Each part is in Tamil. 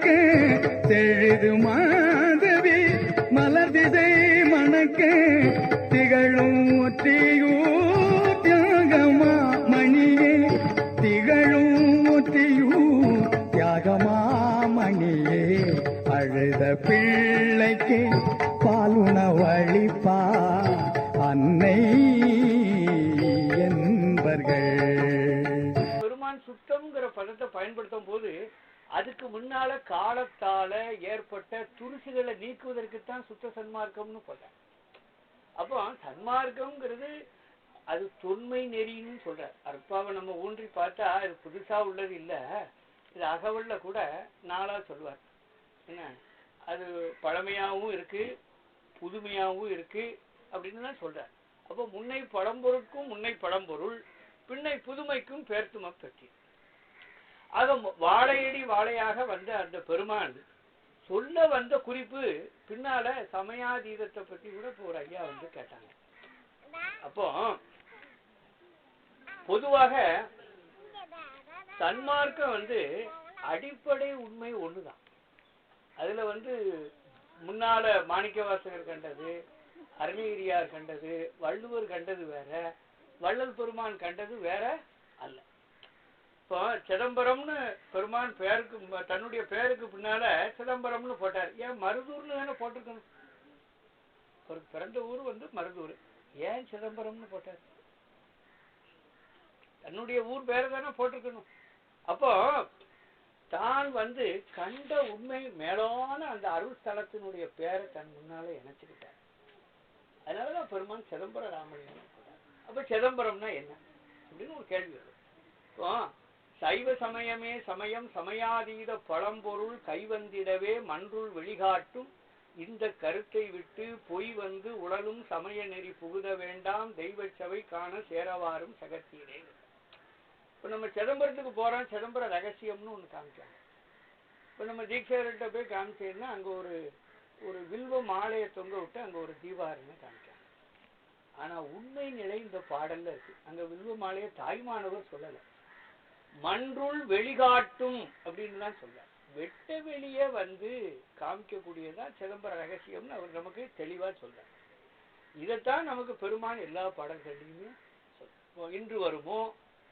மணக்க செழுது அதுக்கு முன்னால காலத்தால ஏற்பட்ட துருசுகளை நீக்குவதற்குத்தான் சுத்த சன்மார்க்கம்னு சொல்றேன் அப்போ சன்மார்க்கம்ங்கிறது அது தொன்மை நெறின்னு சொல்ற அற்பாவை நம்ம ஊன்றி பார்த்தா அது புதுசா உள்ளது இல்லை. இது அகவல்ல கூட நாளா சொல்லுவார் என்ன? அது பழமையாகவும் இருக்கு புதுமையாகவும் இருக்கு அப்படின்னு தான் சொல்றார். அப்போ முன்னை பழம்பொருட்கும் முன்னை பழம்பொருள் பின்னை புதுமைக்கும் பேர்த்தும பெற்றி ஆக வாழையடி வாழையாக வந்த அந்த பெருமான் சொல்ல வந்த குறிப்பு பின்னால சமயாதீதத்தை பத்தி கூட இப்போ ஒரு ஐயா வந்து கேட்டாங்க. அப்போ பொதுவாக சன்மார்க்கம் வந்து அடிப்படை உண்மை ஒண்ணுதான். அதுல வந்து முன்னால மாணிக்கவாசகர் கண்டது அருணகிரியார் கண்டது வள்ளுவர் கண்டது வேற வள்ளல் பெருமான் கண்டது வேற அல்ல. இப்போ சிதம்பரம்னு பெருமான் பேருக்கு தன்னுடைய பேருக்கு பின்னால சிதம்பரம்னு போட்டார். ஏன் மருதூர்னு தானே போட்டிருக்கணும்? ஒரு பிறந்த ஊர் வந்து மருதூர். ஏன் சிதம்பரம்னு போட்டார்? தன்னுடைய ஊர் பேரை தானே போட்டிருக்கணும். அப்போ தான் வந்து கண்ட உண்மை மேலான அந்த அருள்ஸ்தலத்தினுடைய பேரை தன் முன்னால இணைச்சுக்கிட்டார். அதனாலதான் பெருமான் சிதம்பர ராமலிங்கம் அப்ப சிதம்பரம்னா என்ன? அப்படின்னு ஒரு கேள்வி வரும். இப்போ சைவ சமயமே சமயம் சமயாதீத பழம்பொருள் கைவந்திடவே மன்றுள் வெளிகாட்டும் இந்த கருத்தை விட்டு பொய் வந்து உடலும் சமய நெறி புகுத வேண்டாம். தெய்வ சபை காண சேரவாரும் சகத்தீரே. இப்போ நம்ம சிதம்பரத்துக்கு போறோம். சிதம்பர ரகசியம்னு ஒன்று காமிச்சாங்க. இப்போ நம்ம தீட்சகர்கிட்ட போய் காமிச்சேன்னா அங்க ஒரு ஒரு வில்வ மாலையை தொங்க விட்டு அங்க ஒரு தீபாரனை காமிச்சாங்க. ஆனா உண்மை நிலை இந்த பாடல்ல இருக்கு. அங்க வில்வ மாலையை தாய்மானவர் சொல்லலை. மன்றுள் வெளிகாட்டும் அப்படின்னு தான் சொல்றார். வெட்ட வெளியே வந்து காமிக்கக்கூடியதான் சிதம்பர ரகசியம்னு அவர் நமக்கு தெளிவா சொல்றார். இதைத்தான் நமக்கு பெருமான் எல்லா பாடல்கள்லையுமே இன்று வருமோ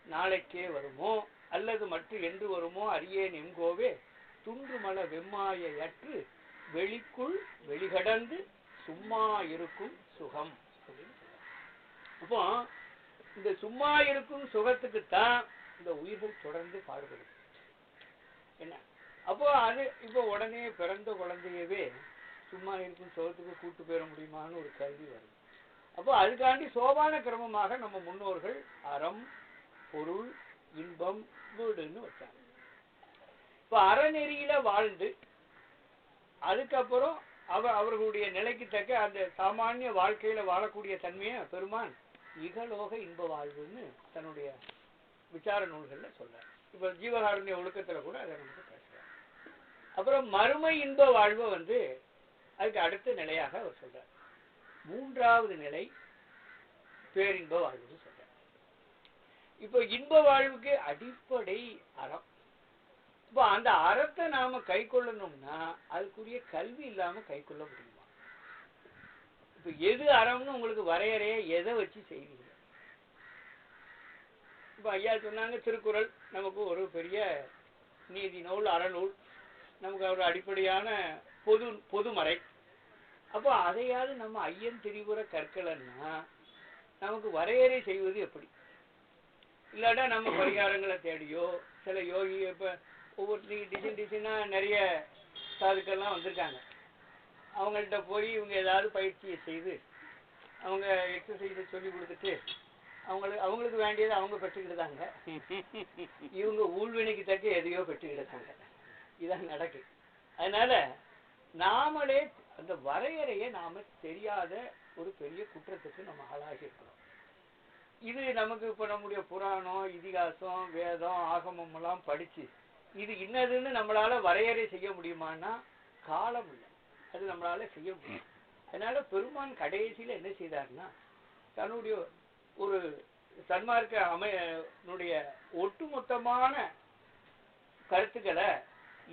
நாளைக்கே வருமோ அல்லது மற்ற என்று வருமோ அரியேன் எங்கோவே துன்றுமல வெம்மாய அற்று வெளிக்குள் வெளிகடந்து சும்மா இருக்கும் சுகம் அப்படின்னு சொல்றாங்க அப்போ இந்த சும்மா இருக்கும் சுகத்துக்குத்தான் இந்த உயிர்கள் தொடர்ந்து பாடுபடும். என்ன? அப்போ அது இப்போ உடனே பிறந்த குழந்தையவே சும்மா இருக்கும் சோத்துக்கு கூட்டு போயிட முடியுமான்னு ஒரு கல்வி வரும் அப்போ அதுக்காண்டி சோபான கிரமமாக நம்ம முன்னோர்கள் அறம் பொருள் இன்பம் வீடுன்னு வச்சாங்க. இப்போ அறநெறியில வாழ்ந்து அதுக்கப்புறம் அவ அவர்களுடைய நிலைக்கு தக்க அந்த சாமானிய வாழ்க்கையில வாழக்கூடிய தன்மையை பெருமான் இகலோக இன்ப வாழ்வுன்னு தன்னுடைய விசார நூல்கள்ல சொல்றார். இப்ப ஜீவகாருண்ய ஒழுக்கத்துல கூட அதை நமக்கு பேசுகிறார் அப்புறம் மறுமை இன்ப வாழ்வை வந்து அதுக்கு அடுத்த நிலையாக அவர் சொல்றார். மூன்றாவது நிலை பேரின்ப வாழ்வுன்னு சொல்றார். இப்போ இன்ப வாழ்வுக்கு அடிப்படை அறம். இப்போ அந்த அறத்தை நாம கை கொள்ளணும்னா அதுக்குரிய கல்வி இல்லாம கை கொள்ள முடியுமா? இப்போ எது அறம்னு உங்களுக்கு வரையறைய எதை வச்சு செய்வீங்க? இப்போ ஐயா சொன்னாங்க திருக்குறள் நமக்கு ஒரு பெரிய நீதி நூல் அறநூல். நமக்கு ஒரு அடிப்படையான பொது பொதுமறை. அப்போ அதையாவது நம்ம ஐயன் திரிபுர கற்கலன்னா நமக்கு வரையறை செய்வது எப்படி? இல்லாட்டா நம்ம பரிகாரங்களை தேடியோ சில யோகி இப்போ ஒவ்வொருத்தையும் டிசைன் டிசைனாக நிறைய சாதுக்கள்லாம் வந்திருக்காங்க. அவங்கள்ட்ட போய் இவங்க ஏதாவது பயிற்சியை செய்து அவங்க எக்ஸசைஸை சொல்லி கொடுத்துட்டு அவங்களுக்கு அவங்களுக்கு வேண்டியதை அவங்க பெற்றுக்கிட்டாங்க. இவங்க ஊழ்வினைக்கு தக்க எதையோ பெற்றுக்கிட்டாங்க. இதான் நடக்குது. அதனால நாமளே அந்த வரையறையை நாம தெரியாத ஒரு பெரிய குற்றத்துக்கு நம்ம ஆளாகி இருக்கிறோம். இது நமக்கு இப்ப நம்முடைய புராணம் இதிகாசம் வேதம் ஆகமம் எல்லாம் படிச்சு இது இன்னதுன்னு நம்மளால வரையறை செய்ய முடியுமான்னா காலம் இல்லை. அது நம்மளால செய்ய முடியும். அதனால பெருமான் கடைசியில என்ன செய்தார்னா தன்னுடைய ஒரு சன்மார்க்க அமையனுடைய ஒட்டுமொத்தமான கருத்துக்களை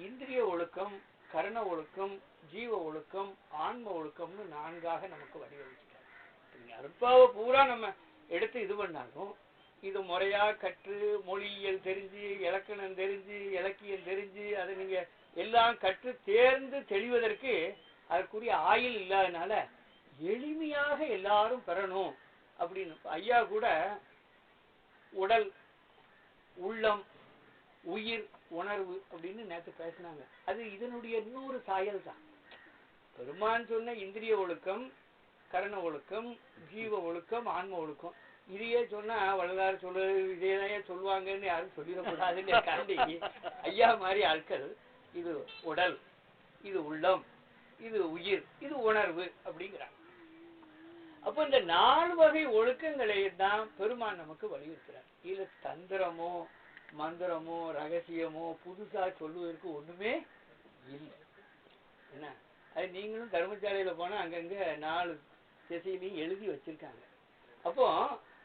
இந்திரிய ஒழுக்கம் கரண ஒழுக்கம் ஜீவ ஒழுக்கம் ஆன்ம ஒழுக்கம்னு நான்காக நமக்கு வடிவமைச்சிட்டார். நீங்க அருட்பாவை பூரா நம்ம எடுத்து இது பண்ணாலும் இது முறையா கற்று மொழியியல் தெரிஞ்சு இலக்கணம் தெரிஞ்சு இலக்கியம் தெரிஞ்சு அதை நீங்க எல்லாம் கற்று தேர்ந்து தெளிவதற்கு அதற்குரிய ஆயுள் இல்லாதனால எளிமையாக எல்லாரும் பெறணும். அப்படின்னு. ஐயா கூட உடல் உள்ளம் உயிர் உணர்வு அப்படின்னு நேத்து பேசினாங்க. அது இதனுடைய இன்னொரு சாயல் தான் பெருமான் சொன்ன இந்திரிய ஒழுக்கம் கரண ஒழுக்கம் ஜீவ ஒழுக்கம் ஆன்ம ஒழுக்கம். இதையே சொன்னா வள்ளலார் சொல்லு இதையே சொல்லுவாங்கன்னு யாரும் சொல்லிடக்கூடாதுன்னு காண்டி ஐயா மாதிரி ஆட்கள் இது உடல் இது உள்ளம் இது உயிர் இது உணர்வு அப்படிங்கிறாங்க. அப்போ இந்த நாலு வகை ஒழுக்கங்களை தான் பெருமான் நமக்கு வலியுறுத்துறார். இதுல தந்திரமோ மந்திரமோ ரகசியமோ புதுசா சொல்லுவதற்கு ஒண்ணுமே இல்லை. என்ன? அது நீங்களும் தர்மசாலையில போனா அங்கங்க நாலு திசையிலையும் எழுதி வச்சிருக்காங்க. அப்போ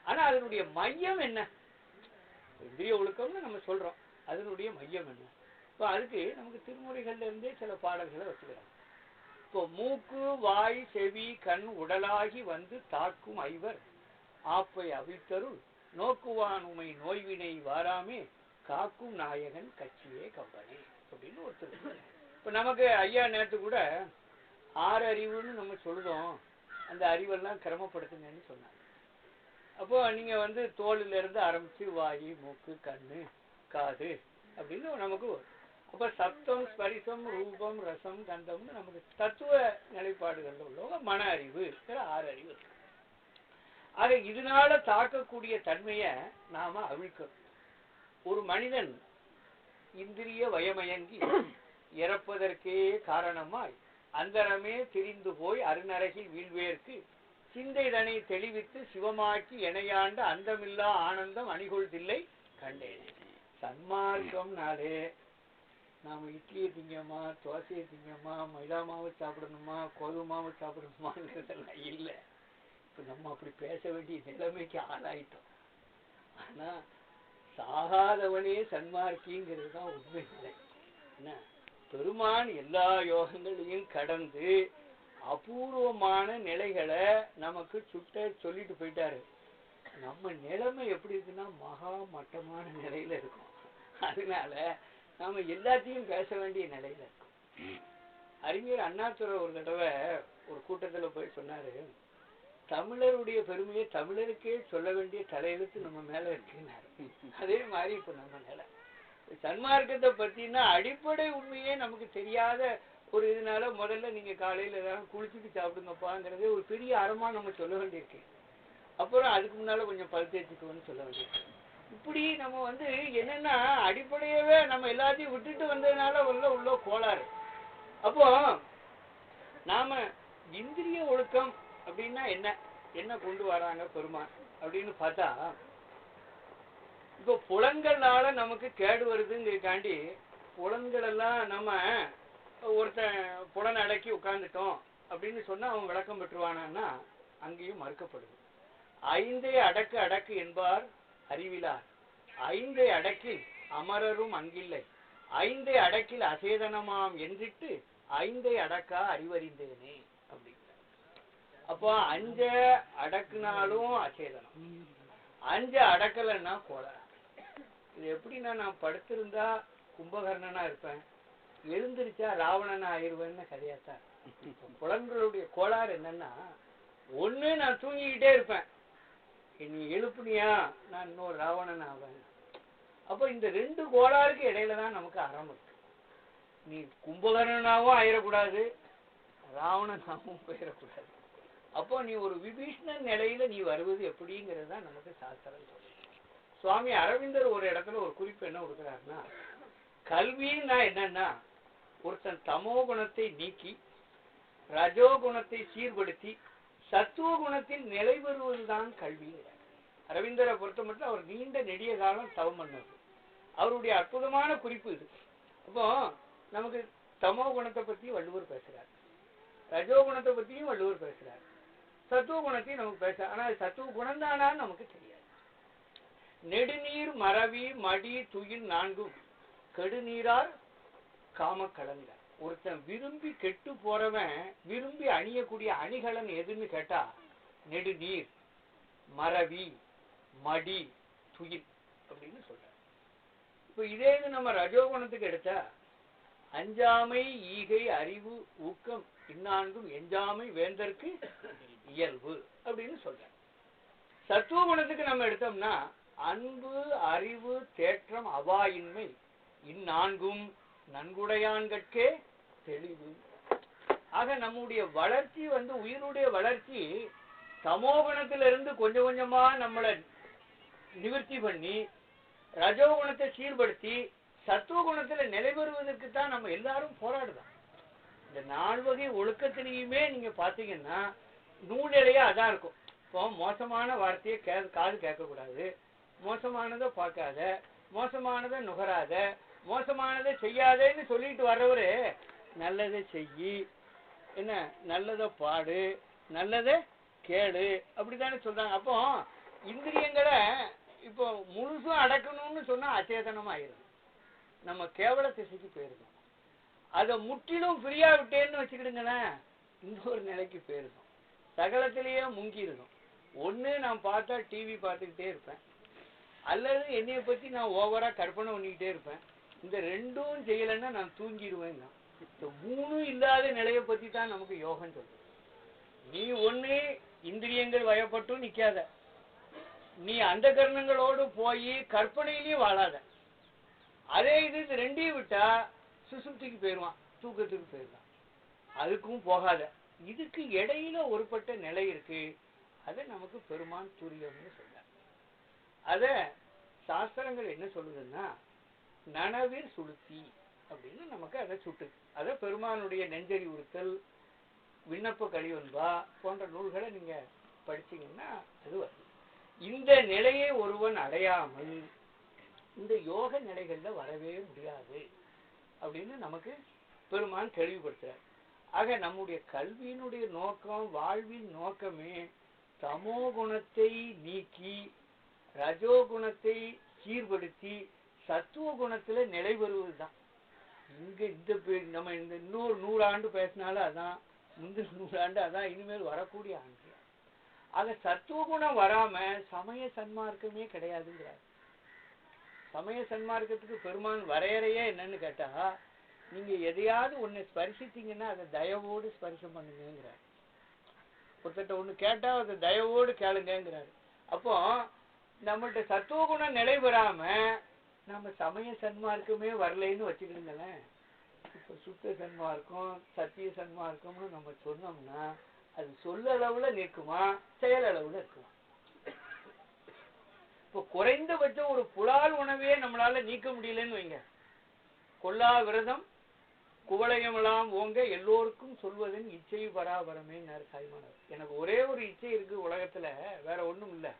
ஆனா அதனுடைய மையம் என்ன? இந்திரிய ஒழுக்கம்னு நம்ம சொல்றோம். அதனுடைய மையம் என்ன? இப்போ அதுக்கு நமக்கு திருமுறைகள்ல இருந்தே சில பாடல்களை வச்சுக்கிறாங்க இப்போ மூக்கு வாய் செவி கண் உடலாகி வந்து தாக்கும் ஐவர். ஆப்பை அவிழ்த்தருள் நோக்குவான் உமை நோய்வினை வாராமே காக்கும் நாயகன் கட்சியே கம்பனே அப்படின்னு ஒருத்தர் இப்போ நமக்கு ஐயா நேற்று கூட ஆறு அறிவுன்னு நம்ம சொல்லுதோம் அந்த அறிவெல்லாம் கிரமப்படுத்துங்கன்னு சொன்னாங்க. அப்போ நீங்க வந்து தோலில இருந்து ஆரம்பிச்சு வாய் மூக்கு கண்ணு காது அப்படின்னு நமக்கு அப்ப சத்தம் ஸ்பரிசம் ரூபம் ரசம் கந்தம்னு நமக்கு தத்துவ நிலைப்பாடுகள்ல உள்ளவங்க மன அறிவு ஆறு அறிவு. ஆக இதனால தாக்கக்கூடிய தன்மையை நாம அவிழ்க்கணும். ஒரு மனிதன் இந்திரிய வயமயங்கி இறப்பதற்கே காரணமாய் அந்தரமே திரிந்து போய் அருணரகில் வீழ்வேற்கு சிந்தைதனை தெளிவித்து சிவமாக்கி இணையாண்ட அந்தமில்லா ஆனந்தம் அணிகொள்தில்லை கண்டேன். சன்மார்க்கம்னாலே நாம இட்லியை திங்கம்மா தோசையை திங்கம்மா மைதா மாவு சாப்பிடணுமா கோதுமை மாவு சாப்பிடணுமாங்கிறதெல்லாம் இல்லை. இப்போ நம்ம அப்படி பேச வேண்டிய நிலைமைக்கு ஆளாயிட்டோம். ஆனால் சாகாதவனே சன்மார்க்கிங்கிறது தான் உண்மை நிலை. என்ன? பெருமான் எல்லா யோகங்களையும் கடந்து அபூர்வமான நிலைகளை நமக்கு சுட்ட சொல்லிட்டு போயிட்டாரு. நம்ம நிலைமை எப்படி இருக்குன்னா மகா மட்டமான நிலையில இருக்கும். அதனால நாம எல்லாத்தையும் பேச வேண்டிய நிலையில இருக்கோம். அறிஞர் அண்ணாதுரை ஒரு தடவை ஒரு கூட்டத்துல போய் சொன்னாரு தமிழருடைய பெருமையை தமிழருக்கே சொல்ல வேண்டிய தலையெழுத்து நம்ம மேல இருக்குன்னாரு. அதே மாதிரி இப்ப நம்ம நிலை சன்மார்க்கத்தை பத்தினா அடிப்படை உண்மையே நமக்கு தெரியாத ஒரு இதனால முதல்ல நீங்க காலையில ஏதாவது குளிச்சுட்டு சாப்பிடுங்கப்பாங்கிறதே ஒரு பெரிய அறமா நம்ம சொல்ல வேண்டியிருக்கு. அப்புறம் அதுக்கு முன்னால கொஞ்சம் பல் தேய்ச்சிக்கோன்னு சொல்ல வேண்டியிருக்கு. இப்படி நம்ம வந்து என்னன்னா அடிப்படையவே நம்ம எல்லாத்தையும் விட்டுட்டு வந்ததுனால உள்ள உள்ள கோளாறு. அப்போ நாம இந்திரிய ஒழுக்கம் அப்படின்னா என்ன? என்ன கொண்டு வராங்க பெருமான் அப்படின்னு பார்த்தா இப்போ புலன்கள்னால நமக்கு கேடு வருதுங்கிறதுக்காண்டி புலன்கள் எல்லாம் நம்ம ஒருத்தன் புலன் அடக்கி உட்கார்ந்துட்டோம் அப்படின்னு சொன்னா அவன் விளக்கம் பெற்றுவானான்னா அங்கேயும் மறுக்கப்படுது. ஐந்தே அடக்கு அடக்கு என்பார் அறிவிலார் ஐந்தை அடக்கில் அமரரும் அங்கில்லை. ஐந்தை அடக்கில் அசேதனமாம் என்றிட்டு ஐந்தை அடக்கா அறிவறிந்தேனே அப்படிங்கிறார். அப்போ அஞ்ச அடக்குனாலும் அசேதனம். அஞ்ச அடக்கலைன்னா கோளாறு இது எப்படின்னா நான் படுத்திருந்தா கும்பகர்ணனா இருப்பேன். எழுந்திருச்சா ராவணனா ஆயிடுவேன்னு கதையாத்தான். குழந்தைகளுடைய கோளாறு என்னன்னா ஒன்று நான் தூங்கிக்கிட்டே இருப்பேன். நீ எழுப்புனியா? நான் இன்னொரு ராவணன் ஆவேன். அப்போ இந்த ரெண்டு கோளாறுக்கு இடையில தான் நமக்கு அறம் இருக்கு. நீ கும்பகர்ணனாகவும் ஆயிடக்கூடாது ராவணனாகவும் போயிடக்கூடாது அப்போ நீ ஒரு விபீஷ்ணன் நிலையில நீ வருவது எப்படிங்கிறது தான் நமக்கு சாஸ்திரம் சுவாமி அரவிந்தர் ஒரு இடத்துல ஒரு குறிப்பு என்ன கொடுக்குறாருன்னா கல்வின்னா என்னன்னா ஒருத்தன் தமோ குணத்தை நீக்கி ரஜோ குணத்தை சீர்படுத்தி சத்துவ குணத்தில் நிலை பெறுவதுதான் கல்விங்கிறார் அரவிந்தரை பொறுத்த மட்டும் அவர் நீண்ட நெடிய காலம் தவம் பண்ணது. அவருடைய அற்புதமான குறிப்பு இது. அப்போ நமக்கு தமோ குணத்தை பத்தி வள்ளுவர் பேசுறார். ரஜோ குணத்தை பத்தியும் வள்ளுவர் பேசுறார். சத்துவ குணத்தையும் நமக்கு பேச ஆனா சத்துவ குணந்தானான்னு நமக்கு தெரியாது. நெடுநீர் மரவி மடி துயில் நான்கும் கெடுநீரார் காமக்கலங்க ஒருத்தன் விரும்பி கெட்டு போறவன் விரும்பி அணியக்கூடிய அணிகலன் எதுன்னு கேட்டா நெடுநீர் மரவி மடி துயில் அப்படின்னு சொல்ற இப்போ இதே இது நம்ம ரஜோகுணத்துக்கு எடுத்தா அஞ்சாமை ஈகை அறிவு ஊக்கம் இந்நான்கும் எஞ்சாமை வேந்தற்கு இயல்பு அப்படின்னு சொல்ற சத்துவ குணத்துக்கு நம்ம எடுத்தோம்னா அன்பு அறிவு தேற்றம் அவாயின்மை இந்நான்கும் நன்குடையான்கட்கே தெளிவு. ஆக நம்முடைய வளர்ச்சி வந்து உயிருடைய வளர்ச்சி தமோகுணத்திலிருந்து கொஞ்சம் கொஞ்சமா நம்மளை நிவர்த்தி பண்ணி ரஜோகுணத்தை சீர்படுத்தி சத்துவ குணத்துல நிலை பெறுவதற்கு தான் நம்ம எல்லாரும் போராடுதான் இந்த நாலு வகை ஒழுக்கத்திலையுமே நீங்க பாத்தீங்கன்னா நூலிலையா அதான் இருக்கும். இப்போ மோசமான வார்த்தையை கே காது கேட்கக்கூடாது. மோசமானதை பார்க்காத மோசமானதை நுகராத மோசமானதை செய்யாதேன்னு சொல்லிட்டு வர்றவரு நல்லதை செய்யி என்ன நல்லதை பாடு நல்லதை கேளு அப்படித்தானே சொல்றாங்க. அப்போ இந்திரியங்களை இப்போ முழுசும் அடக்கணும்னு சொன்னா அச்சேதனமா நம்ம கேவல திசைக்கு போயிருக்கோம். அதை முற்றிலும் ஃப்ரீயா விட்டேன்னு வச்சுக்கிடுங்களேன் இன்னொரு நிலைக்கு போயிருக்கோம். சகலத்திலேயே முங்கி ஒன்று ஒண்ணு நான் பார்த்தா டிவி பார்த்துக்கிட்டே இருப்பேன். அல்லது என்னைய பத்தி நான் ஓவரா கற்பனை பண்ணிக்கிட்டே இருப்பேன். இந்த ரெண்டும் செய்யலைன்னா நான் தூங்கிடுவேன் தான் மூணும் இல்லாத நிலையை பத்தி தான் நமக்கு யோகம் சொல்லுது நீ ஒண்ணு இந்திரியங்கள் வயப்பட்டும் நிக்காத. நீ அந்த கர்ணங்களோடு போய் கற்பனையிலையும் வாழாத. அதே இது ரெண்டையும் விட்டா சுசுப்திக்கு போயிடுவான் தூக்கத்துக்கு போயிடுவான் அதுக்கும் போகாத. இதுக்கு இடையில ஒருபட்ட நிலை இருக்கு. அதை நமக்கு பெருமான் துரியம்னு சொல்ற அத சாஸ்திரங்கள் என்ன சொல்லுதுன்னா நனவிர் சுளுத்தி. அப்படின்னு நமக்கு அதை சுட்டு அதை பெருமானுடைய நெஞ்சறி உறுத்தல் விண்ணப்ப கழிவன்பா போன்ற நூல்களை நீங்க படிச்சீங்கன்னா அது வருது இந்த நிலையை ஒருவன் அடையாமல் இந்த யோக நிலைகளில் வரவே முடியாது அப்படின்னு நமக்கு பெருமான் தெளிவுபடுத்துறார். ஆக நம்முடைய கல்வியினுடைய நோக்கம் வாழ்வின் நோக்கமே தமோ குணத்தை நீக்கி ரஜோ குணத்தை சீர்படுத்தி சத்துவ குணத்தில் நிலை பெறுவதுதான். இங்க இந்த நம்ம இந்த இன்னொரு நூறாண்டு பேசினாலும் அதான் முந்தின நூறாண்டு அதான் இனிமேல் வரக்கூடிய ஆண்டு. ஆக சத்துவ குணம் வராம சமய சன்மார்க்கமே கிடையாதுங்கிறார். சமய சன்மார்க்கத்துக்கு பெருமான் வரையறையே என்னன்னு கேட்டா நீங்க எதையாவது ஒன்று ஸ்பரிசித்தீங்கன்னா அதை தயவோடு ஸ்பரிசம் பண்ணுங்கிறார் ஒருத்தட்ட ஒண்ணு கேட்டா அதை தயவோடு கேளுங்கிறாரு அப்போ நம்மள்ட்ட சத்துவ குணம் நிலை நம்ம சமய சன்மார்க்கமே வரலைன்னு வச்சுக்கிடுங்களேன் இப்போ சுத்த சன்மார்க்கம் சத்திய சன்மார்க்கம்னு நம்ம சொன்னோம்னா அது சொல்லளவில் நிற்குமா செயலளவில் இருக்குமா இப்போ குறைந்தபட்சம் ஒரு புலால் உணவே நம்மளால நீக்க முடியலன்னு வைங்க. கொல்லா விரதம் குவளையமெல்லாம் ஓங்க எல்லோருக்கும் சொல்வதன் இச்சை பராபரமே சாய்மானவர். எனக்கு ஒரே ஒரு இச்சை இருக்கு உலகத்துல வேற ஒன்றும் இல்லை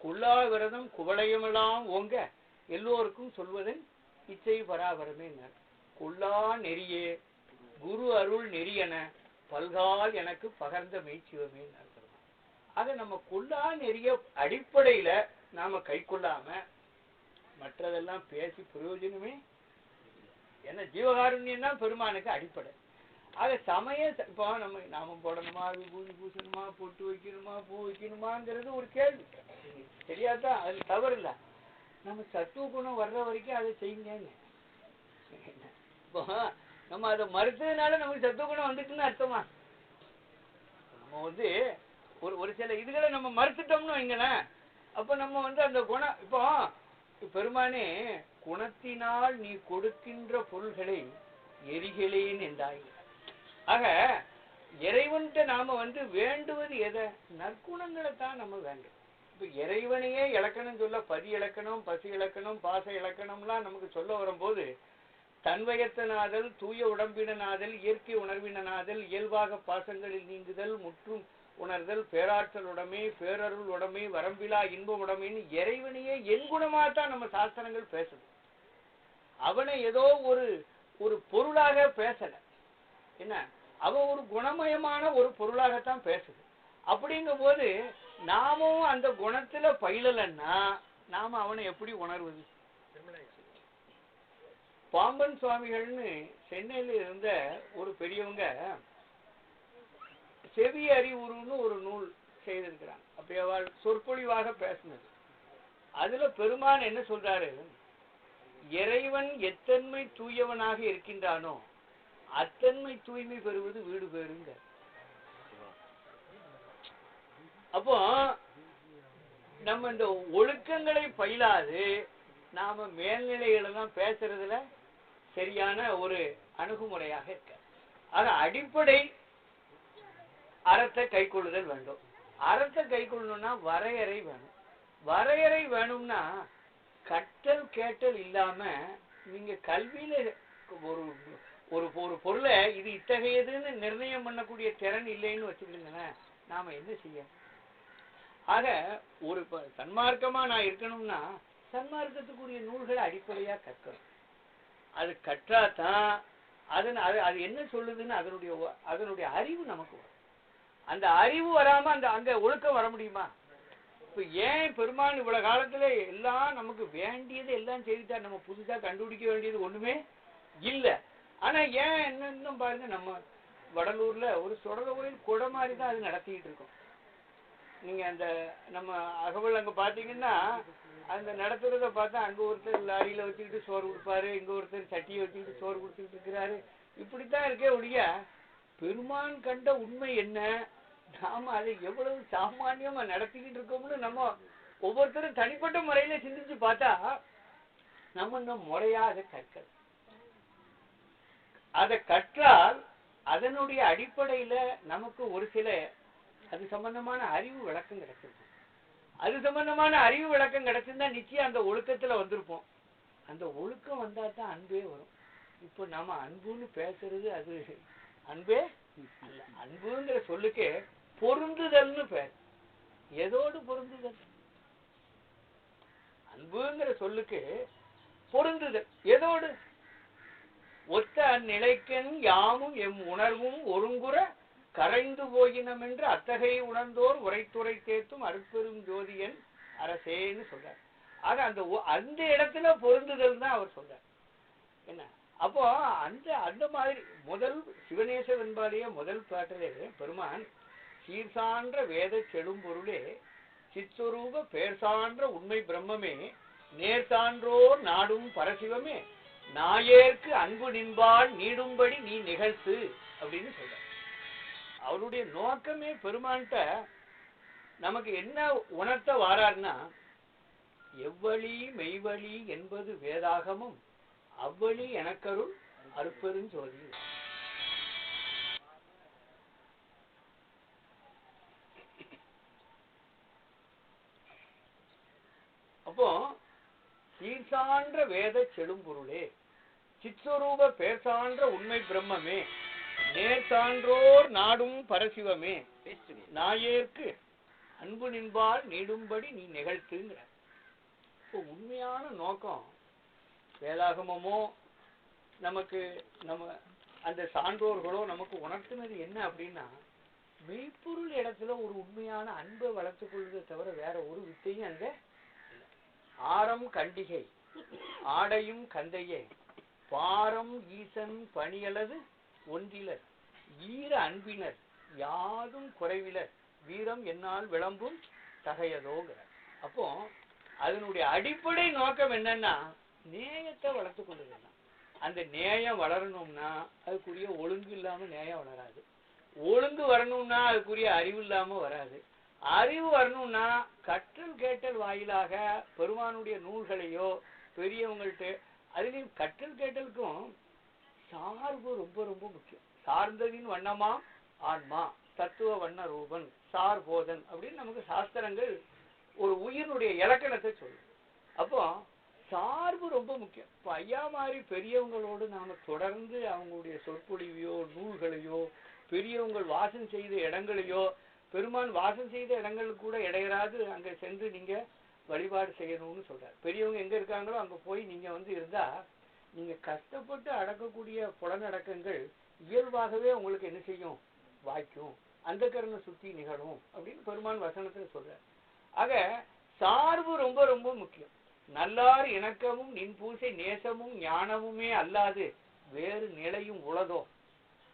கொல்லா விரதம் குவளையமெல்லாம் ஓங்க எல்லோருக்கும் சொல்வதன் இச்சை பராபரமே கொல்லா நெறியே குரு அருள் நெறியன பல்கால் எனக்கு பகர்ந்த மெய்ச்சிவமே அதை நம்ம கொல்லா நெறிய அடிப்படையில நாம கை கொள்ளாம மற்றதெல்லாம் பேசி பிரயோஜனமே ஏன்னா ஜீவகாருண்யம் தான் பெருமானுக்கு அடிப்படை. ஆக சமய இப்போ நம்ம நாமம் போடணுமா விபூதி பூசணுமா பொட்டு வைக்கணுமா பூ வைக்கணுமாங்கிறது ஒரு கேள்வி. தெரியாதா? அது தவறு இல்லை. நம்ம சத்துவ குணம் வர்ற வரைக்கும் அதை செய்யுங்க இப்போ நம்ம அதை மறுத்ததுனால நமக்கு சத்துவ குணம் வந்துட்டுன்னு அர்த்தமா? நம்ம வந்து ஒரு ஒரு சில இதுகளை நம்ம மறுத்துட்டோம்னு வைங்களேன். அப்ப நம்ம வந்து அந்த குணம் இப்போ பெருமானே குணத்தினால் நீ கொடுக்கின்ற பொருள்களை எரிகளேன் என்றாய். ஆக இறைவன்கிட்ட நாம வந்து வேண்டுவது எதை? நற்குணங்களை தான் நம்ம வேண்டும். இப்போ இறைவனையே இலக்கணம் சொல்ல பதி இலக்கணம் பசி இலக்கணம் பாச இலக்கணம்லாம் நமக்கு சொல்ல வரும்போது தன்வயத்தனாதல் தூய உடம்பினனாதல் இயற்கை உணர்வினனாதல் இயல்பாக பாசங்களில் நீங்குதல் முற்றும் உணர்தல் பேராற்றல் உடமை பேரருள் உடமை வரம்பிலா இன்ப உடமைன்னு இறைவனையே என் குணமாகத்தான் நம்ம சாஸ்திரங்கள் பேசுது. அவனை ஏதோ ஒரு ஒரு பொருளாக பேசல. என்ன? அவன் ஒரு குணமயமான ஒரு பொருளாகத்தான் பேசுது. அப்படிங்கும் போது நாமும் அந்த குணத்துல பயிலலன்னா நாம அவனை எப்படி உணர்வது? பாம்பன் சுவாமிகள்னு சென்னையில இருந்த ஒரு பெரியவங்க செவி அறிவுருன்னு ஒரு நூல் செய்திருக்கிறாங்க. அப்படி அவள் சொற்பொழிவாக பேசினது. அதுல பெருமான் என்ன சொல்றாரு? இறைவன் எத்தன்மை தூயவனாக இருக்கின்றானோ அத்தன்மை தூய்மை பெறுவது வீடு பேருங்க. அப்போ நம்ம இந்த ஒழுக்கங்களை பயிலாது நாம மேல்நிலைகளெல்லாம் பேசுறதுல சரியான ஒரு அணுகுமுறையாக இருக்க. ஆக அடிப்படை அறத்தை கைக்கொள்ளுதல் வேண்டும். அறத்தை கைக்கொள்ளணும்னா வரையறை வேணும். வரையறை வேணும்னா கட்டல் கேட்டல் இல்லாம நீங்க கல்வியில ஒரு ஒரு ஒரு பொருளை இது இத்தகையதுன்னு நிர்ணயம் பண்ணக்கூடிய திறன் இல்லைன்னு வச்சுக்கோங்களேன். நாம என்ன செய்யணும் ஆக ஒரு சன்மார்க்கமா நான் இருக்கணும்னா சன்மார்க்கத்துக்குரிய நூல்களை அடிப்படையா கற்கணும். அது கற்றாதான் அதன் அது அது என்ன சொல்லுதுன்னு அதனுடைய அதனுடைய அறிவு நமக்கு வரும். அந்த அறிவு வராம அந்த அங்க ஒழுக்கம் வர முடியுமா? இப்ப ஏன் பெருமான் இவ்வளவு காலத்துல எல்லாம் நமக்கு வேண்டியது எல்லாம் செய்துட்டா நம்ம புதுசா கண்டுபிடிக்க வேண்டியது ஒண்ணுமே இல்லை. ஆனா ஏன் என்னன்னு பாருங்க நம்ம வடலூர்ல ஒரு சுடல கோயில் குடை மாதிரி தான் அது நடத்திட்டு இருக்கோம். நீங்கள் அந்த நம்ம அகவல் அங்கே பார்த்தீங்கன்னா அந்த நடத்துகிறத பார்த்தா அங்கே ஒருத்தர் லாரியில் வச்சுக்கிட்டு சோறு கொடுப்பாரு இங்கே ஒருத்தர் சட்டியை வச்சுக்கிட்டு சோறு கொடுத்துக்கிட்டு இருக்கிறாரு. இப்படித்தான் இருக்கே ஒழிய பெருமான் கண்ட உண்மை என்ன? நாம் அதை எவ்வளவு சாமானியமாக நடத்திக்கிட்டு இருக்கோம்னு நம்ம ஒவ்வொருத்தரும் தனிப்பட்ட முறையில் சிந்திச்சு பார்த்தா நம்ம இன்னும் முறையாக அதை கற்கல. அதை கற்றால் அதனுடைய அடிப்படையில் நமக்கு ஒரு சில அது சம்பந்தமான அறிவு விளக்கம் கிடைச்சிருக்கும். அது சம்பந்தமான அறிவு விளக்கம் கிடைச்சிருந்தா நிச்சயம் அந்த ஒழுக்கத்துல வந்திருப்போம். அந்த ஒழுக்கம் வந்தா தான் அன்பே வரும். இப்போ நாம அன்புன்னு பேசுறது அது அன்பே அல்ல. அன்புங்கிற சொல்லுக்கே பொருந்துதல்னு பேர். எதோடு பொருந்துதல்? அன்புங்கிற சொல்லுக்கு பொருந்துதல். எதோடு? ஒத்த அந்நிலைக்கன் யாமும் எம் உணர்வும் ஒருங்குற கரைந்து போயினம் என்று அத்தகைய உணர்ந்தோர் உரைத்துரை தேத்தும் அருட்பெரும் ஜோதியன் அரசேன்னு சொல்றார். ஆக அந்த ஒ- அந்த இடத்துல பொருந்துதல் தான் அவர் சொல்றார். என்ன? அப்போ அந்த அந்த மாதிரி முதல் சிவநேச வெண்பாடிய முதல் பாட்டிலே பெருமான் சீர்சான்ற வேத செழும்பொருளே சித்துரூப பேர் சான்ற உண்மை பிரம்மமே நேர் சான்றோர் நாடும் பரசிவமே நாயேற்கு அன்பு நின்பால் நீடும்படி நீ நிகழ்த்து அப்படின்னு சொல்ற அவருடைய நோக்கமே பெருமான்கிட்ட நமக்கு என்ன உணர்த்த வாரார்னா எவ்வழி மெய்வழி என்பது வேதாகமும் அவ்வழி எனக்கருள் அருப்பெருஞ்சோதி அப்போ சீர்சான்ற வேத செழும்பொருளே சித்ஸ்வரூப பேசான்ற உண்மை பிரம்மமே நேர் சான்றோர் நாடும் பரசிவமே. நாயேற்கு அன்பு நின்பால் நீடும்படி நீ நிகழ்த்துங்கிற. இப்போ உண்மையான நோக்கம் வேதாகமமோ நமக்கு நம்ம அந்த சான்றோர்களோ நமக்கு உணர்த்தினது என்ன அப்படின்னா மெய்ப்பொருள் இடத்துல ஒரு உண்மையான அன்பை வளர்த்துக் கொள்வதை தவிர வேற ஒரு வித்தையும் இல்ல. ஆரம் கண்டிகை ஆடையும் கந்தையே. பாரம் ஈசன் பணியலது ஒன்றிலர் ஈர அன்பினர் யாதும் குறைவிலர். வீரம் என்னால் விளம்பும் தகையதோங்கிற அப்போ அதனுடைய அடிப்படை நோக்கம் என்னன்னா நேயத்தை வளர்த்து கொண்டு அந்த நேயம் வளரணும்னா அதுக்குரிய ஒழுங்கு இல்லாம நேயம் வளராது. ஒழுங்கு வரணும்னா அதுக்குரிய அறிவு இல்லாம வராது. அறிவு வரணும்னா கற்றல் கேட்டல் வாயிலாக பெருமானுடைய நூல்களையோ பெரியவங்கள்ட்ட அதுலேயும் கற்றல் கேட்டலுக்கும் சார்பு ரொம்ப ரொம்ப முக்கியம். சார்ந்ததின் வண்ணமா ஆன்மா தத்துவ வண்ண ரூபன் சார் போதன் அப்படின்னு நமக்கு சாஸ்திரங்கள் ஒரு உயிரினுடைய இலக்கணத்தை சொல்லும். அப்போ சார்பு ரொம்ப முக்கியம். இப்போ ஐயா மாதிரி பெரியவங்களோடு நாம் தொடர்ந்து அவங்களுடைய சொற்பொழிவையோ நூல்களையோ பெரியவங்கள் வாசம் செய்த இடங்களையோ பெருமான் வாசம் செய்த இடங்களுக்கு கூட இடையராது அங்கே சென்று நீங்கள் வழிபாடு செய்யணும்னு சொல்கிறார் பெரியவங்க எங்கே இருக்காங்களோ அங்கே போய் நீங்கள் வந்து இருந்தால் நீங்க கஷ்டப்பட்டு அடக்கக்கூடிய புலனடக்கங்கள் இயல்பாகவே உங்களுக்கு என்ன செய்யும்? வாய்க்கும். அந்த கரண சுத்தி நிகழும் அப்படின்னு பெருமான் வசனத்தில் சொல்றார். ஆக சார்பு ரொம்ப ரொம்ப முக்கியம். நல்லார் இணக்கமும் நின் பூசை நேசமும் ஞானமுமே அல்லாது வேறு நிலையும் உளதோ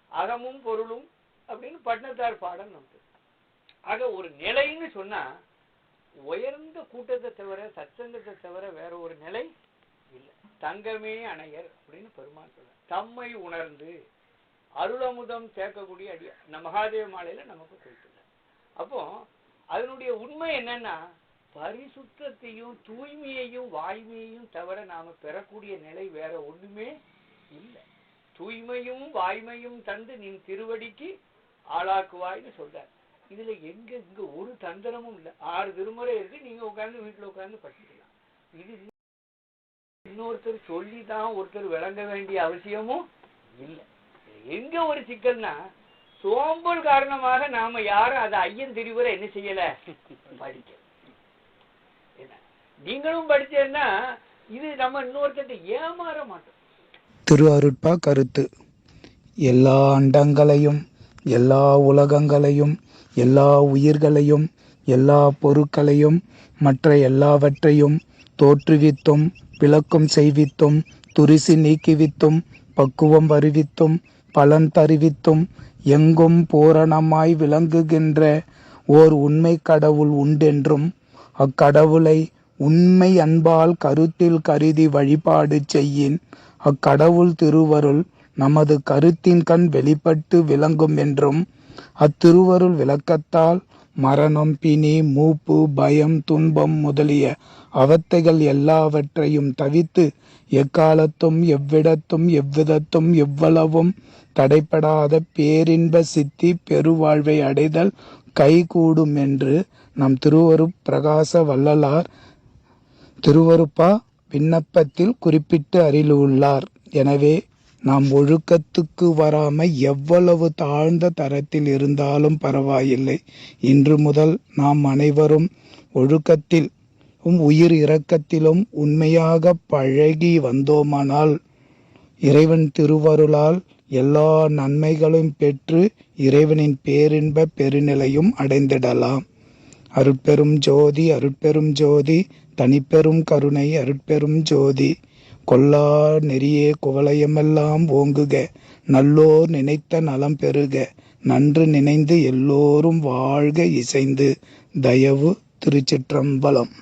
அகமும் பொருளும் அப்படின்னு பட்டினத்தார் பாடல் நமக்கு. ஆக ஒரு நிலைன்னு சொன்னா உயர்ந்த கூட்டத்தை தவிர சச்சங்கத்தை தவிர வேற ஒரு நிலை இல்லை. தங்கமே அணையர் அப்படின்னு பெருமான் சொல்ற தம்மை உணர்ந்து அருளமுதம் சேர்க்கக்கூடிய அடி நம்ம மகாதேவ மாலையில நமக்கு குறிப்பிட்டார் அப்போ அதனுடைய உண்மை என்னன்னா பரிசுத்தையும் தூய்மையையும் வாய்மையையும் தவிர நாம பெறக்கூடிய நிலை வேற ஒண்ணுமே இல்லை. தூய்மையும் வாய்மையும் தந்து நின் திருவடிக்கு ஆளாக்குவாய்னு சொல்றார். இதுல எங்க இங்க ஒரு தந்திரமும் இல்லை. ஆறு திருமுறை இருக்கு. நீங்க உட்கார்ந்து வீட்டுல உட்கார்ந்து படிச்சுக்கலாம். இது இன்னொருத்தர் சொல்லி தான் ஒருத்தர் விளங்க வேண்டிய அவசியமும் இல்லை. எங்க ஒரு சிக்கல்னா சோம்பல் காரணமாக நாம யாரும் அதை ஐயன் தெரிவுரை என்ன செய்யல? படிக்க நீங்களும் படிச்சேன்னா இது நம்ம இன்னொருத்தர் ஏமாற மாட்டோம். திரு அருட்பா கருத்து. எல்லா அண்டங்களையும் எல்லா உலகங்களையும் எல்லா உயிர்களையும் எல்லா பொருட்களையும் மற்ற எல்லாவற்றையும் தோற்றுவித்தும் விளக்கம் செய்வித்தும் துரிசி நீக்கிவித்தும் பக்குவம் அறிவித்தும் பலன் தருவித்தும் எங்கும் பூரணமாய் விளங்குகின்ற ஓர் உண்மை கடவுள் உண்டென்றும் அக்கடவுளை உண்மை அன்பால் கருத்தில் கருதி வழிபாடு செய்யின் அக்கடவுள் திருவருள் நமது கருத்தின் கண் வெளிப்பட்டு விளங்கும் என்றும் அத்திருவருள் விளக்கத்தால் மரணம் பிணி மூப்பு பயம் துன்பம் முதலிய அவத்தைகள் எல்லாவற்றையும் தவித்து எக்காலத்தும் எவ்விடத்தும் எவ்விதத்தும் எவ்வளவும் தடைப்படாத பேரின்ப சித்தி பெருவாழ்வை அடைதல் கைகூடும் என்று நம் திருவரு பிரகாச வள்ளலார் திருவருப்பா விண்ணப்பத்தில் குறிப்பிட்டு அருளியுள்ளார் எனவே நாம் ஒழுக்கத்துக்கு வராம எவ்வளவு தாழ்ந்த தரத்தில் இருந்தாலும் பரவாயில்லை. இன்று முதல் நாம் அனைவரும் ஒழுக்கத்தில் உயிர் இரக்கத்திலும் உண்மையாக பழகி வந்தோமானால் இறைவன் திருவருளால் எல்லா நன்மைகளும் பெற்று இறைவனின் பேரின்ப பெருநிலையும் அடைந்திடலாம். அருட்பெரும் ஜோதி அருட்பெரும் ஜோதி தனிப்பெரும் கருணை அருட்பெரும் ஜோதி கொல்லா நெறியே குவளையமெல்லாம் ஓங்குக நல்லோர் நினைத்த நலம் பெறுக நன்று நினைந்து எல்லோரும் வாழ்க இசைந்து தயவு திருச்சிற்றம்பலம்.